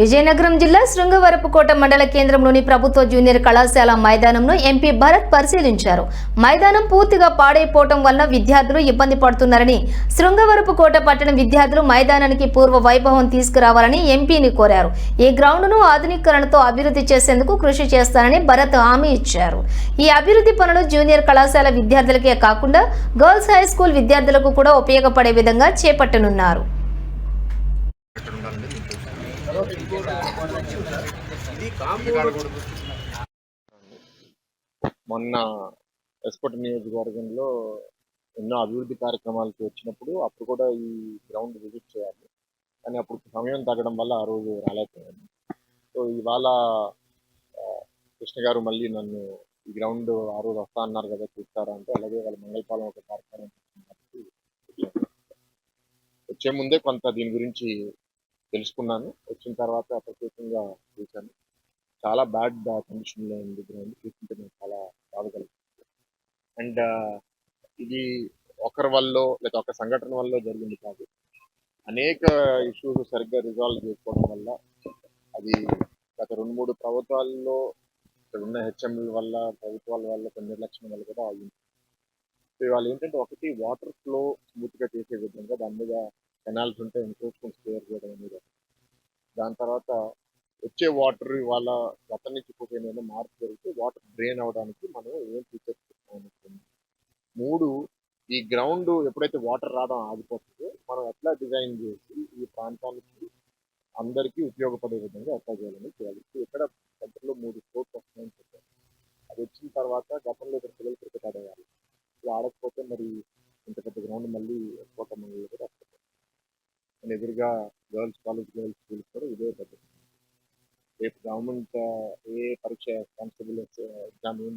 విజయనగరం జిల్లా శృంగవరపుకోట మండల కేంద్రంలోని ప్రభుత్వ జూనియర్ కళాశాల మైదానంను ఎంపీ భరత్ పరిశీలించారు. మైదానం పూర్తిగా పాడైపోవటం వల్ల విద్యార్థులు ఇబ్బంది పడుతున్నారని శృంగవరపుకోట పట్టణ విద్యార్థులు మైదానానికి పూర్వ వైభవం తీసుకురావాలని ఎంపీని కోరారు. ఈ గ్రౌండ్ను ఆధునీకరణతో అభివృద్ధి చేసేందుకు కృషి చేస్తానని భరత్ హామీ ఇచ్చారు. ఈ అభివృద్ధి పనులు జూనియర్ కళాశాల విద్యార్థులకే కాకుండా గర్ల్స్ హై స్కూల్ విద్యార్థులకు కూడా ఉపయోగపడే విధంగా చేపట్టనున్నారు. మొన్న ఎస్పట్ నియోజకవర్గంలో ఎన్నో అభివృద్ధి కార్యక్రమాలకి వచ్చినప్పుడు అప్పుడు కూడా ఈ గ్రౌండ్ విజిట్ చేయాలి. కానీ అప్పుడు సమయం తగ్గడం వల్ల ఆ రోజు రాలేకపోయాను. సో ఇవాళ కృష్ణ గారు మళ్ళీ నన్ను ఈ గ్రౌండ్ ఆ రోజు వస్తా అన్నారు కదా చూస్తారా అంటే అలాగే వాళ్ళ మంగళపాలెం ఒక కార్యక్రమం వచ్చే ముందే కొంత దీని గురించి తెలుసుకున్నాను. వచ్చిన తర్వాత ప్రత్యేకంగా చూశాను. చాలా బ్యాడ్ కండిషన్లో ఉంది గ్రౌండ్ చూస్తుంటే నేను చాలా బాధ కలుగుతుంది అండ్ ఇది ఒకరి వల్ల లేక ఒక సంఘటన వల్ల జరిగింది కాదు. అనేక ఇష్యూస్ సరిగ్గా రిజాల్వ్ చేసుకోవడం వల్ల అది గత రెండు మూడు ప్రభుత్వాల్లో ఇక్కడ ఉన్న హెచ్ఎంల వల్ల ప్రభుత్వాల వల్ల కొన్ని నిర్లక్ష్యం వల్ల కూడా ఆగింది సో ఇవాళ ఏంటంటే ఒకటి వాటర్ ఫ్లో స్మూత్గా చేసే విధంగా దాని మీద కెనాల్స్ ఉంటే ఎన్క్రోచ్మెంట్స్ క్లియర్ చేయడం అనేది దాని తర్వాత వచ్చే వాటర్ ఇవాళ గతం నుంచి ఇప్పుడు ఏమైనా మార్పు జరిగితే వాటర్ డ్రైన్ అవ్వడానికి మనం ఏం ఫీచర్స్ మూడు ఈ గ్రౌండ్ ఎప్పుడైతే వాటర్ రావడం ఆగిపోతుందో మనం ఎట్లా డిజైన్ చేసి ఈ ప్రాంతానికి అందరికీ ఉపయోగపడే విధంగా ఎట్లా చేయాలని చేయాలి. ఇక్కడ సెంటర్లో మూడు స్పోర్ట్స్ వస్తున్నాయని చెప్పారు. అది వచ్చిన తర్వాత గతంలో ఇక్కడ పిల్లలు క్రికెట్ ఆడేవాళ్ళు. ఇలా ఆడకపోతే మరి ఇంత పెద్ద గ్రౌండ్ మళ్ళీ ఎక్కువ మండలి కూడా ఎదురుగా గర్ల్స్ కాలేజ్ గర్ల్స్ స్కూల్స్ కూడా ఇదే పద్ధతి రేపు గవర్నమెంట్ ఏ పరీక్ష కానిస్టేబుల్ ఎగ్జామ్ ఏం